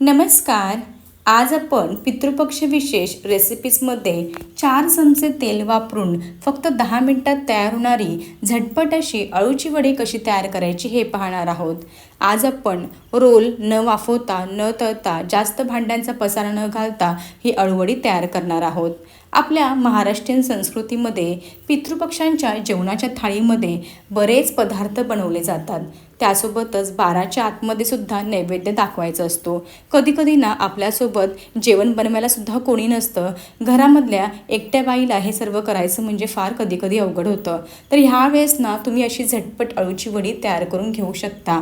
नमस्कार. आज आपण पितृपक्ष विशेष रेसिपीजमध्ये चार चमचे तेल वापरून फक्त दहा मिनटात तयार होणारी झटपट अशी अळूची वडी कशी तयार करायची हे पाहणार आहोत. आज आपण रोल न वाफवता न तळता जास्त भांड्यांचा पसारा न घालता ही अळूवडी तयार करणार आहोत. आपल्या महाराष्ट्रीयन संस्कृतीमध्ये पितृपक्षांच्या जेवणाच्या थाळीमध्ये बरेच पदार्थ बनवले जातात. त्यासोबतच बाराच्या आतमध्ये सुद्धा नैवेद्य दाखवायचा असतो. कधीकधी ना आपल्यासोबत जेवण बनवायलासुद्धा कोणी नसतं. घरामधल्या एकट्या बाईला हे सर्व करायचं म्हणजे फार कधीकधी अवघड होतं. तर ह्या वेळेस ना तुम्ही अशी झटपट अळूची वडी तयार करून घेऊ शकता.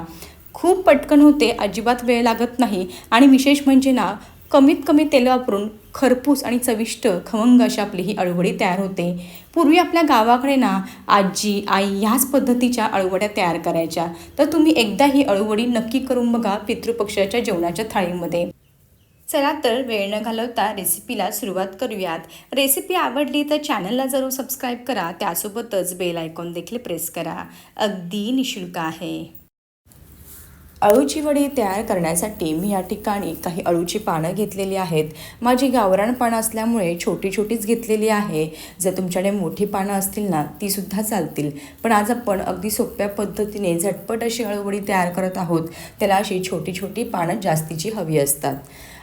खूप पटकन होते अजिबात वेळ लागत नाही आणि विशेष म्हणजे ना कमीत कमी तेल वापरून खरपूस आणि चविष्ट खमंग अशी आपली ही अळूवडी तयार होते. पूर्वी आपल्या गावाकडे ना आजी आई ह्याच पद्धतीच्या अळूवड्या तयार करायच्या. तर तुम्ही एकदा ही अळूवडी नक्की करून बघा पितृपक्षाच्या जेवणाच्या थाळीमध्ये. चला तर वेळ न घालवता रेसिपीला सुरुवात करूयात. रेसिपी आवडली तर चॅनलला जरूर सबस्क्राईब करा. त्यासोबतच बेल आयकॉन देखील प्रेस करा. अगदी निशुल्क आहे. अळूची वडी तयार करण्यासाठी मी या ठिकाणी काही अळूची पानं घेतलेली आहेत. माझी गावरान पानं असल्यामुळे छोटी छोटीच घेतलेली आहे. जर तुमच्याकडे मोठी पानं असतील ना तीसुद्धा चालतील. पण आज आपण अगदी सोप्या पद्धतीने झटपट अशी अळूवडी तयार करत आहोत. त्याला अशी छोटी छोटी पानं जास्तीची हवी असतात.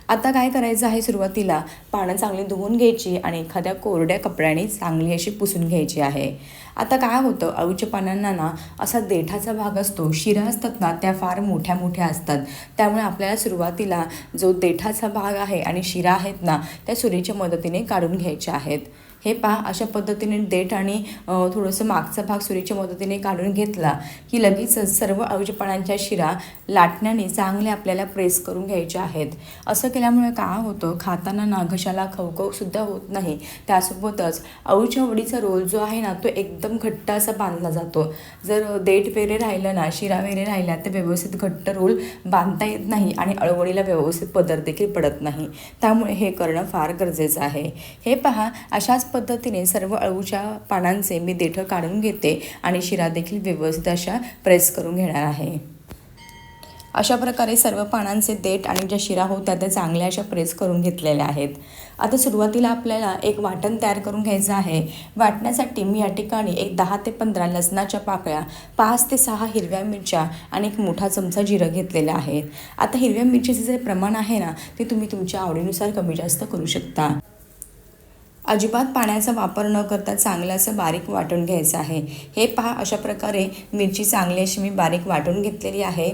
आता काय करायचं आहे सुरुवातीला? पानं चांगली धुवून घ्यायची आणि एखाद्या कोरड्या कपड्याने चांगली अशी पुसून घ्यायची आहे. आता काय होतं? अळूच्या पानांना ना असा देठाचा भाग असतो शिरा असतात ना त्या फार मोठ्या मोठ्या असतात. त्यामुळे आपल्याला सुरुवातीला जो देठाचा भाग आहे आणि शिरा आहेत ना त्या सुरीच्या मदतीने काढून घ्यायच्या आहेत. हे पहा अशा पद्धतीने देठ आणि थोडंसं मागचा भाग सुरीच्या मदतीने काढून घेतला की लगेचच सर्व अळूच्या पानांच्या शिरा लाटण्याने चांगले आपल्याला प्रेस करून घ्यायच्या आहेत. असं केल्यामुळे काय होतं? खाताना ना घशाला खवखवसुद्धा होत नाही. त्यासोबतच अळूच्या वडीचा रोल जो आहे ना तो एकदम घट्ट असा बांधला जातो. जर देठ वेरे राहिलं ना शिरा वेरे राहिल्या तर व्यवस्थित घट्ट रोल बांधता येत नाही आणि अळवडीला व्यवस्थित पदर देखील पडत नाही. त्यामुळे हे करणं फार गरजेचं आहे. हे पहा अशाच पद्धतीने सर्व अळूच्या पानांचे मी देठं काढून घेते आणि शिरा देखील व्यवस्थित अशा प्रेस करून घेणार आहे. अशा प्रकारे सर्व पानांचे देठ आणि ज्या शिरा होत्या त्या चांगल्या अशा प्रेस करून घेतलेल्या आहेत. आता सुरुवातीला आपल्याला एक वाटण तयार करून घ्यायचं आहे. वाटण्यासाठी मी या ठिकाणी एक दहा ते पंधरा लसणाच्या पाकळ्या पाच ते सहा हिरव्या मिरच्या आणि एक मोठा चमचा जिरं घेतलेला आहे. आता हिरव्या मिरचीचे जे प्रमाण आहे ना ते तुम्ही तुमच्या आवडीनुसार कमी जास्त करू शकता. अजिबात पाण्याचा वापर न करता चांगलं असं बारीक वाटून घ्यायचं आहे. हे पहा अशा प्रकारे मिरची चांगली अशी मी बारीक वाटून घेतलेली आहे.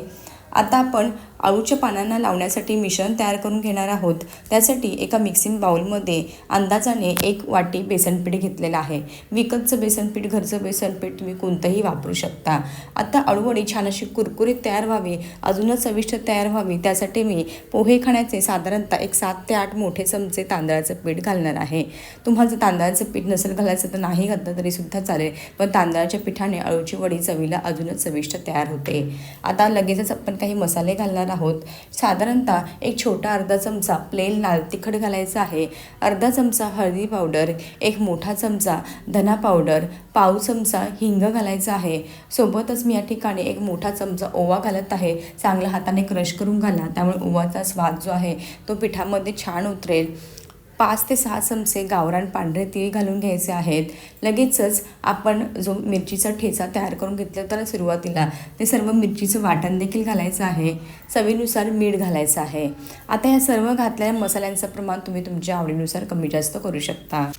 आता आपण अळूच्या पानांना लावण्यासाठी मिश्रण तयार करून घेणार आहोत. त्यासाठी एका मिक्सिंग बाउलमध्ये अंदाजाने एक वाटी बेसनपीठ घेतलेलं आहे. विकतचं बेसनपीठ घरचं बेसनपीठ तुम्ही कोणतंही वापरू शकता. आता अळूवडी छान अशी कुरकुरीत तयार व्हावी अजूनच चविष्ट तयार व्हावी. त्यासाठी मी पोहे खाण्याचे साधारणतः एक सात ते आठ मोठे चमचे तांदळाचं पीठ घालणार आहे. तुम्हाला जर तांदळाचं पीठ नसेल घालायचं तर नाही घातलं तरीसुद्धा चालेल पण तांदळाच्या पिठाने अळूची वडी चवीला अजूनच चविष्ट तयार होते. आता लगेचच आपण काही मसाले घालणार आहोत साधारणतः एक छोटा अर्धा चमचा प्लेन लाल तिखट घालायचा आहे. अर्धा चमचा हळदी पावडर एक मोठा चमचा धना पावडर पाव चमचा हिंग घालायचा आहे. सोबतच मी या ठिकाणी एक मोठा चमचा ओवा घालत आहे. चांगला हाताने क्रश करून घाला. त्यामुळे ओवाचा स्वाद जो आहे तो पिठामध्ये छान उतरेल. पाच ते सहा चमचे गावरान पांढरे तीळ घालून घ्यायचे आहेत. लगेचच आपण जो मिरचीचा ठेचा तयार करून घेतला तर सुरुवातीला ते सर्व मिरचीचं वाटण देखील घालायचं आहे. चवीनुसार मीठ घालायचं आहे. आता या सर्व घातलेल्या मसाल्यांचं प्रमाण तुम्ही तुमच्या आवडीनुसार कमी जास्त करू शकता.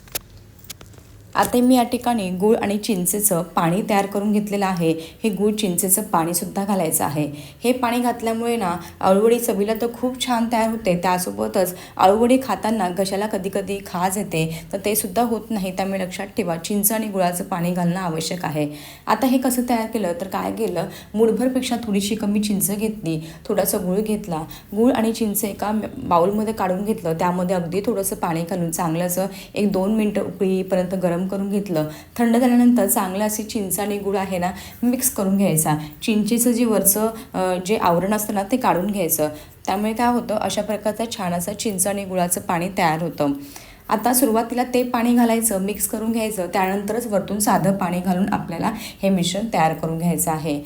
आता मी या ठिकाणी गूळ आणि चिंचेचं पाणी तयार करून घेतलेलं आहे. हे गूळ चिंचेचं पाणीसुद्धा घालायचं आहे. हे पाणी घातल्यामुळे ना अळूवडी चवीला तर खूप छान तयार होते. त्यासोबतच अळूवडी खाताना घशाला कधी कधी खाज येते तर ते सुद्धा होत नाही. त्यामुळे लक्षात ठेवा चिंच आणि गुळाचं पाणी घालणं आवश्यक आहे. आता हे कसं तयार केलं तर काय केलं मुठभरपेक्षा थोडीशी कमी चिंच घेतली थोडासा गूळ घेतला. गूळ आणि चिंच एका बाउलमध्ये काढून घेतलं. त्यामध्ये अगदी थोडंसं पाणी घालून चांगलं असं एक दोन मिनटं उकळीपर्यंत गरम करून घेतलं. थंड झाल्यानंतर चांगलं असे चिंच आणि गुळ आहे ना मिक्स करून घ्यायचा. चिंचेचं जे वरचं जे आवरण असतं ना ते काढून घ्यायचं. त्यामुळे काय होतं अशा प्रकारचं छान असं चिंच आणि गुळाचं पाणी तयार होतं. आता सुरुवातीला ते पाणी घालायचं मिक्स करून घ्यायचं. त्यानंतरच वरतून साधं पाणी घालून आपल्याला हे मिश्रण तयार करून घ्यायचं आहे.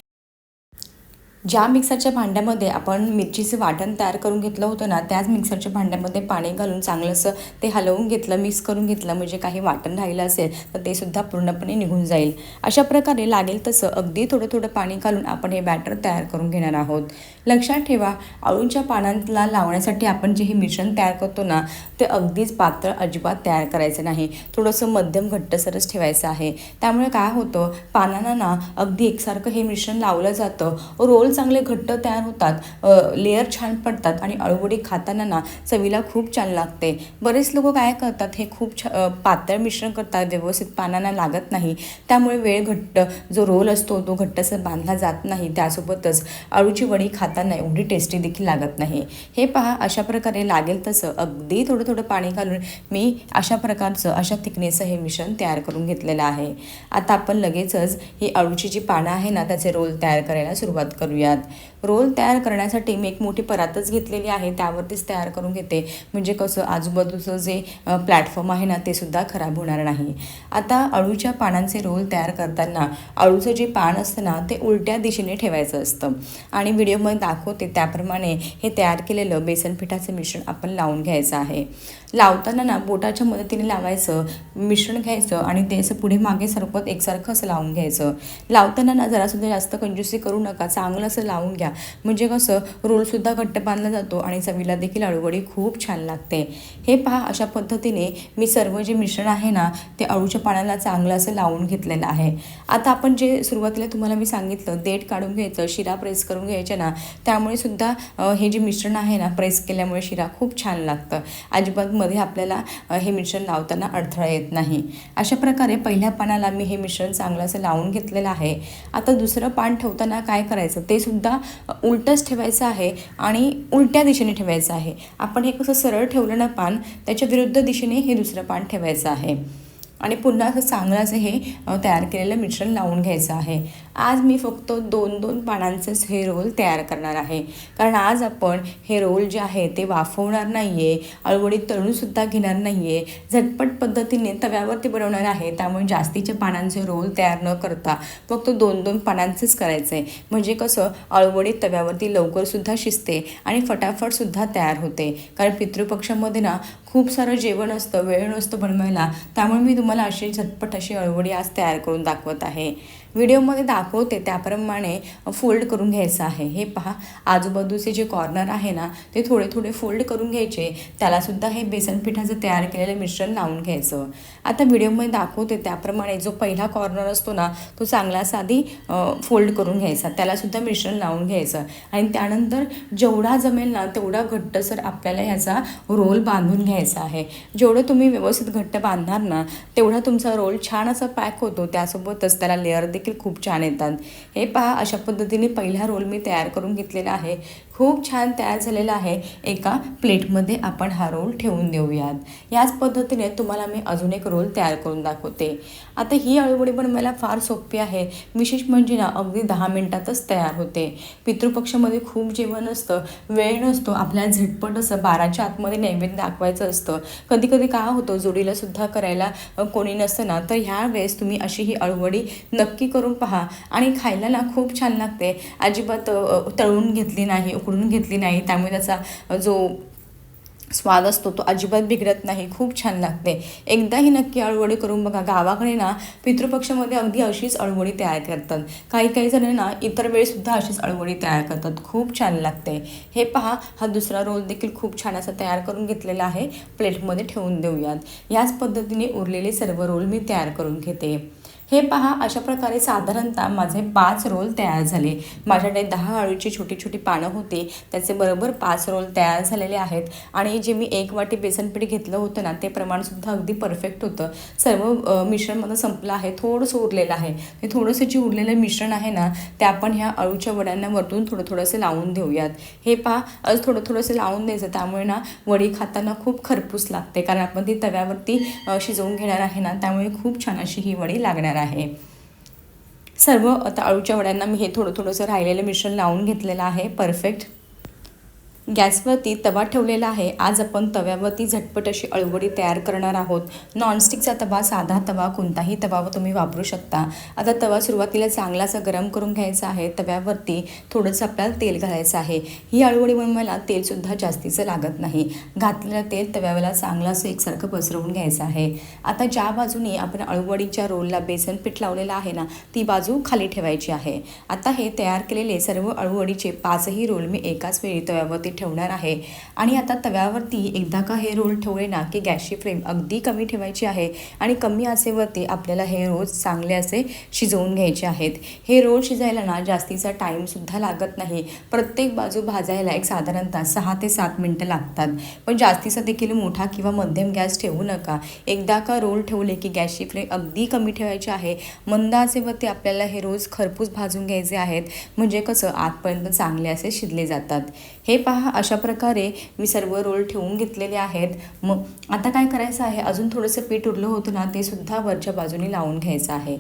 ज्या मिक्सरच्या भांड्यामध्ये आपण मिरचीचं वाटण तयार करून घेतलं होतं ना त्याच मिक्सरच्या भांड्यामध्ये पाणी घालून चांगलंसं ते हलवून घेतलं मिक्स करून घेतलं म्हणजे काही वाटण राहिलं असेल तर ते सुद्धा पूर्णपणे निघून जाईल. अशा प्रकारे लागेल तसं अगदी थोडं थोडं पाणी घालून आपण हे बॅटर तयार करून घेणार आहोत. लक्षात ठेवा अळूच्या पानांना लावण्यासाठी आपण जे हे मिश्रण तयार करतो ना ते अगदीच पातळ अजिबात तयार करायचं नाही. थोडंसं मध्यम घट्टसरच ठेवायचं आहे. त्यामुळे काय होतं पानांना ना अगदी एकसारखं हे मिश्रण लावलं जातं. रोल चांगले घट्ट तयार होतात लेअर छान पडतात आणि अळूवडी खाताना ना चवीला खूप छान लागते. बरेच लोक काय करतात हे खूप छ पातळ मिश्रण करतात व्यवस्थित पानांना लागत नाही. त्यामुळे वेळ घट्ट जो रोल असतो तो घट्टसर बांधला जात नाही. त्यासोबतच अळूची वडी खाताना एवढी टेस्टी देखील लागत नाही. हे पहा अशा प्रकारे लागेल तसं. अगदी थोडं थोडं पाणी घालून मी अशा प्रकारचं अशा थिकनेसचं हे मिश्रण तयार करून घेतलेलं आहे. आता आपण लगेचच ही अळूची जी पानं आहे ना त्याचे रोल तयार करायला सुरुवात करूया. करूयात रोल तयार करण्यासाठी मी एक मोठी परातच घेतलेली आहे त्यावरतीच तयार करून घेते. म्हणजे कसं आजूबाजूचं जे प्लॅटफॉर्म आहे ना ते सुद्धा खराब होणार नाही. आता अळूच्या पानांचे रोल तयार करताना अळूचं जे पान असतं ना ते उलट्या दिशेने ठेवायचं असतं. आणि व्हिडिओमध्ये दाखवते त्याप्रमाणे हे तयार केलेलं बेसन पिठाचं मिश्रण आपण लावून घ्यायचं आहे. लावताना ना बोटाच्या मदतीने लावायचं मिश्रण घ्यायचं आणि ते असं पुढे मागे सरपत एकसारखं असं लावून घ्यायचं. लावताना ना जरासुद्धा जास्त कंजूसी करू नका चांगलं असं लावून घ्या. म्हणजे कसं रोलसुद्धा घट्ट बांधला जातो आणि चवीला देखील अळूवडी खूप छान लागते. हे पहा अशा पद्धतीने मी सर्व जे मिश्रण आहे ना ते अळूच्या पाण्याला चांगलं असं लावून घेतलेलं आहे. आता आपण जे सुरुवातीला तुम्हाला मी सांगितलं देठ काढून घ्यायचं शिरा प्रेस करून घ्यायचे ना त्यामुळे सुद्धा हे जे मिश्रण आहे ना प्रेस केल्यामुळे शिरा खूप छान लागतं. अजिबात मध्ये आपल्याला हे मिश्रण लावताना अडथळा येत नाही. अशा प्रकारे पहिल्या पानाला मी हे मिश्रण चांगलं असं लावून घेतलेलं आहे. आता दुसरं पान ठेवताना काय करायचं ते सुद्धा उलटंच ठेवायचं आहे आणि उलट्या दिशेने ठेवायचं आहे. आपण हे कसं सरळ ठेवलं ना पान त्याच्या विरुद्ध दिशेने हे दुसरं पान ठेवायचं आहे. आणि पुन्हा असं चांगलं असं हे तयार केलेलं मिश्रण लावून घ्यायचं आहे. आज मी फक्त दोन दोन पानांचंच हे रोल तयार करणार आहे. कारण आज आपण हे रोल जे आहे ते वाफवणार नाही आहे अळवडीत तळूनसुद्धा घेणार नाही आहे झटपट पद्धतीने तव्यावरती बनवणार आहे त्यामुळे जास्तीचे पानांचे रोल तयार न करता फक्त दोन दोन पानांचेच करायचं आहे म्हणजे कसं अळवडीत तव्यावरती लवकरसुद्धा शिजते आणि फटाफटसुद्धा तयार होते. कारण पितृपक्षामध्ये ना खूप सारं जेवण असतं वेळ नसतं बनवायला. त्यामुळे मी तुम्हाला अशी झटपट अशी अळवडी आज तयार करून दाखवत आहे. व्हिडिओमध्ये दाखवते त्याप्रमाणे फोल्ड करून घ्यायचं आहे. हे पहा आजूबाजूचे जे कॉर्नर आहे ना ते थोडे थोडे फोल्ड करून घ्यायचे. त्यालासुद्धा हे बेसन पिठाचं तयार केलेलं मिश्रण लावून घ्यायचं. आता व्हिडिओमध्ये दाखवते त्याप्रमाणे जो पहिला कॉर्नर असतो ना तो चांगला साधी फोल्ड करून घ्यायचा. त्यालासुद्धा मिश्रण लावून घ्यायचं. आणि त्यानंतर जेवढा जमेल ना तेवढा घट्टसर आपल्याला ह्याचा रोल बांधून घ्यायचा आहे. जेवढं तुम्ही व्यवस्थित घट्ट बांधणार ना तेवढा तुमचा रोल छान असा पॅक होतो. त्यासोबतच त्याला लेअर देखील खूप छान येतात. हे पहा अशा पद्धतीने पहिला रोल मी तयार करून घेतलेला आहे. खूप छान तयार झालेला आहे. एका प्लेटमध्ये आपण हा रोल ठेवून देऊयात. याच पद्धतीने तुम्हाला मी अजून एक रोल तयार करून दाखवते. आता ही अळूवडी बनवायला फार सोपी आहे. विशेष म्हणजे ना अगदी दहा मिनटातच तयार होते. पितृपक्षामध्ये खूप जेवण असतं वेळ नसतो आपल्याला झटपट असं बाराच्या आतमध्ये नैवेद्य दाखवायचं असतं. कधी कधी काय होतं जोडीला सुद्धा करायला कोणी नसतं ना तर ह्या वेळेस तुम्ही अशी ही अळवडी नक्की करून पहा. आणि खायला ना खूप छान लागते. अजिबात तळून घेतली नाही उकडून घेतली नाही. त्यामुळे त्याचा जो स्वाद असतो तो अजिबात बिघडत नाही. खूप छान लागते. एकदाही नक्की अळवडी करून बघा. गावाकडे ना पितृपक्षामध्ये अगदी अशीच अळवडी तयार करतात. काही काही जण ना इतर वेळेसुद्धा अशीच अळवडी तयार करतात. खूप छान लागते. हे पहा. हा दुसरा रोल देखील खूप छान असा तयार करून घेतलेला आहे. प्लेटमध्ये ठेवून देऊयात. याच पद्धतीने उरलेले सर्व रोल मी तयार करून घेते. हे पहा अशा प्रकारे साधारणतः माझे पाच रोल तयार झाले. माझ्याकडे दहा आळूची छोटी छोटी पानं होती. त्याचे बरोबर पाच रोल तयार झालेले आहेत. आणि जे मी एक वाटी बेसनपीठ घेतलं होतं ना ते प्रमाणसुद्धा अगदी परफेक्ट होतं. सर्व मिश्रण मला संपलं आहे. थोडंसं उरलेलं आहे. ते थोडंसं जे उरलेलं मिश्रण आहे ना ते आपण ह्या अळूच्या वड्यांना वरतून थोडं थोडंसं लावून देऊयात. हे पहा आज थोडं थोडंसं लावून द्यायचं. त्यामुळे ना वडी खाताना खूप खरपूस लागते. कारण आपण ती तव्यावरती शिजवून घेणार आहे ना त्यामुळे खूप छान अशी ही वडी लागणार आहे. सर्व आता अळूच्या वड्यांना मी हे थोडं थोडंसं राहिलेलं मिश्रण लावून घेतलेलं आहे. परफेक्ट गॅसवरती तवा ठेवलेला आहे. आज आपण तव्यावरती झटपट अशी अळवडी तयार करणार आहोत. नॉनस्टिकचा तवा साधा तवा कोणताही तवा तुम्ही वापरू शकता. आता तवा सुरुवातीला चांगलासा गरम करून घ्यायचा आहे. तव्यावरती थोडंसं आपल्याला तेल घालायचं आहे. ही अळवडी मला तेलसुद्धा जास्तीचं लागत नाही. घातलेलं तेल तव्याला चांगलं असं एकसारखं पसरवून घ्यायचं आहे. आता ज्या बाजूने आपण अळवडीच्या रोलला बेसन पीठ लावलेलं आहे ना ती बाजू खाली ठेवायची आहे. आता हे तयार केलेले सर्व अळवडीचे पाचही रोल मी एकाच वेळी तव्यावरती ठेवणार आहे. आणि आता तव्यावरती एकदा का हे रोल ठेवले ना की गॅसची फ्लेम अगदी कमी ठेवायची आहे आणि कमी आचेवरती आपल्याला हे रोज चांगले असे शिजवून घ्यायचे आहेत. हे रोल शिजायला ना जास्तीचा टाईमसुद्धा लागत नाही. प्रत्येक बाजू भाजायला एक साधारणतः सहा ते सात मिनटं लागतात. पण जास्तीचा देखील मोठा किंवा मध्यम गॅस ठेवू नका. एकदा का रोल ठेवले की गॅसची फ्लेम अगदी कमी ठेवायची आहे मंद आचेवरती आपल्याला हे रोज खरपूस भाजून घ्यायचे आहेत. म्हणजे कसं आतपर्यंत चांगले असे शिजले जातात. हे पहा अशा प्रकारे मी सर्व रोल ठेवून घेतलेले आहेत. मग आता काय करायचं आहे? अजून थोडंसं पीठ उरलं होतं ना ते सुद्धा वरच्या बाजूने लावून घ्यायचं आहे.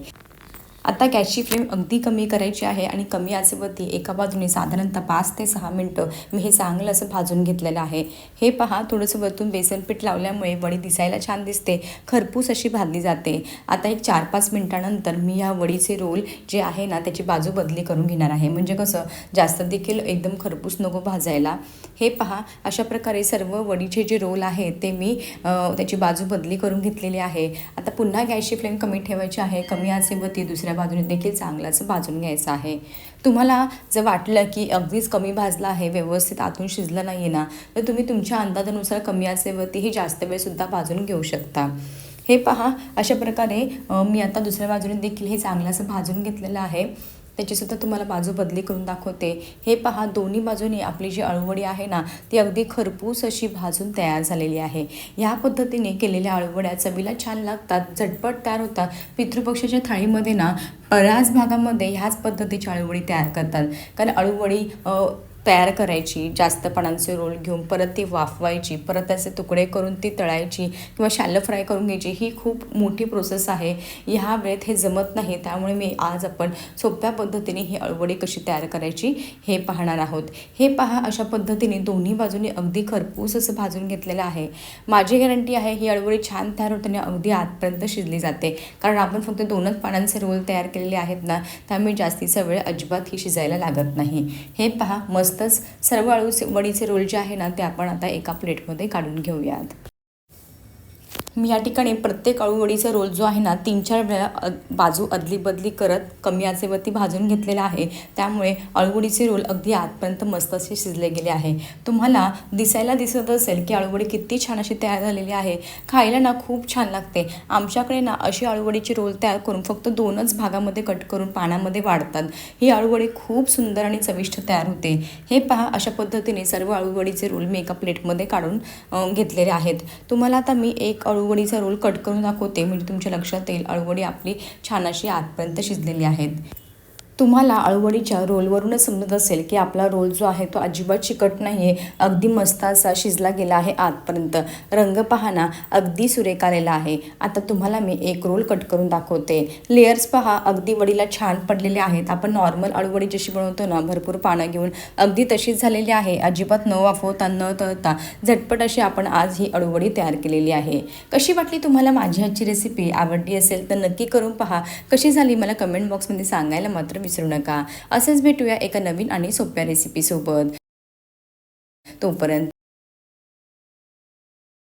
आता गॅसची फ्लेम अगदी कमी करायची आहे आणि कमी आचेवरती एका बाजूने साधारणतः पाच ते सहा मिनटं मी हे चांगलं असं भाजून घेतलेलं आहे. हे पहा थोडंसं वरतून बेसन पीठ लावल्यामुळे वडी दिसायला छान दिसते. खरपूस अशी भाजली जाते. आता एक चार पाच मिनटानंतर मी या वडीचे रोल जे आहे ना त्याची बाजू बदली करून घेणार आहे. म्हणजे कसं जास्त देखील एकदम खरपूस नको भाजायला. हे पहा अशा प्रकारे सर्व वडीचे जे रोल आहे ते मी त्याची बाजू बदली करून घेतलेली आहे. आता पुन्हा गॅसची फ्लेम कमी ठेवायची आहे. कमी आचेवरती दुसऱ्या बाजूने देखील चांगलाच भाजून घ्यायचं आहे. तुम्हाला जर वाटलं की अगदीच कमी भाजलं आहे व्यवस्थित आतून शिजलं नाही आहे ना तर तुम्ही तुमच्या अंदाजानुसार कमी असेवरतीही जास्त वेळसुद्धा भाजून घेऊ शकता. हे पहा अशा प्रकारे मी आता दुसऱ्या बाजूने देखील हे चांगलं असं भाजून घेतलेलं आहे. त्याचीसुद्धा तुम्हाला बाजू बदली करून दाखवते. हे पहा दोन्ही बाजूनी आपली जी अळवडी आहे ना ती अगदी खरपूस अशी भाजून तयार झालेली आहे. ह्या पद्धतीने केलेल्या अळवड्या चवीला छान लागतात झटपट तयार होतात. पितृपक्षाच्या थाळीमध्ये ना बऱ्याच भागामध्ये ह्याच पद्धतीची अळवडी तयार करतात. कारण अळूवडी तयार करायची जास्त पानांचे रोल घेऊन परत ती वाफवायची परत त्याचे तुकडे करून ती तळायची किंवा शॅलो फ्राय करून घ्यायची ही खूप मोठी प्रोसेस आहे. ह्या वेळेत हे जमत नाही त्यामुळे मी आज आपण सोप्या पद्धतीने ही अळवडी कशी तयार करायची हे पाहणार आहोत. हे पहा अशा पद्धतीने दोन्ही बाजूने अगदी खरपूस असं भाजून घेतलेलं आहे. माझी गॅरंटी आहे ही अळवडी छान तयार होताना अगदी आतपर्यंत शिजली जाते. कारण आपण फक्त दोनच पानांचे रोल तयार केलेले आहेत ना त्यामुळे जास्तीचा वेळ अजिबात ही शिजायला लागत नाही. हे पहा मस्त मस्तच सर्व अळू वडीचे रोल जे आहे ना ते आपण आता एका प्लेटमध्ये काढून घेऊयात. मी या ठिकाणी प्रत्येक अळूवडीचा रोल जो आहे ना तीन चार वेळा बाजू अदली बदली करत कमी आचेवरती भाजून घेतलेला आहे. त्यामुळे अळूवडीचे रोल अगदी आतपर्यंत मस्त असे शिजले गेले आहे. तुम्हाला दिसायला दिसत असेल की अळूवडी किती छान अशी तयार झालेली आहे. खायला ना खूप छान लागते. आमच्याकडे ना अशी अळूवडीची रोल तयार करून फक्त दोनच भागामध्ये कट करून पाण्यामध्ये वाढतात. ही अळूवडी खूप सुंदर आणि चविष्ट तयार होते. हे पहा अशा पद्धतीने सर्व अळूवडीचे रोल मी एका प्लेटमध्ये काढून घेतलेले आहेत. तुम्हाला आता मी एक अळू अळूवडीचा रोल कट करून दाखवते. म्हणजे तुमच्या लक्षात येईल अळूवडी आपली छान अशी आतपर्यंत शिजलेली आहेत. तुम्हाला अळवडीच्या रोलवरूनच समजत असेल की आपला रोल जो आहे तो अजिबात चिकट नाही आहे अगदी मस्त असा शिजला गेला आहे आतपर्यंत. रंग पहा अगदी सुरेख आलेला आहे. आता तुम्हाला मी एक रोल कट करून दाखवते. लेयर्स पहा अगदी वडीला छान पडलेले आहेत. आपण नॉर्मल अळवडी जशी बनवतो ना भरपूर पानं घेऊन अगदी तशीच झालेली आहे. अजिबात न वाफवता न तळता झटपट अशी आपण आज ही अळवडी तयार केलेली आहे. कशी वाटली तुम्हाला माझी आजची रेसिपी आवडली असेल तर नक्की करून पहा. कशी झाली मला कमेंट बॉक्समध्ये सांगायला मात्र विसरू नका. असंच भेटूया एका नवीन आणि सोप्या रेसिपीसोबत तोपर्यंत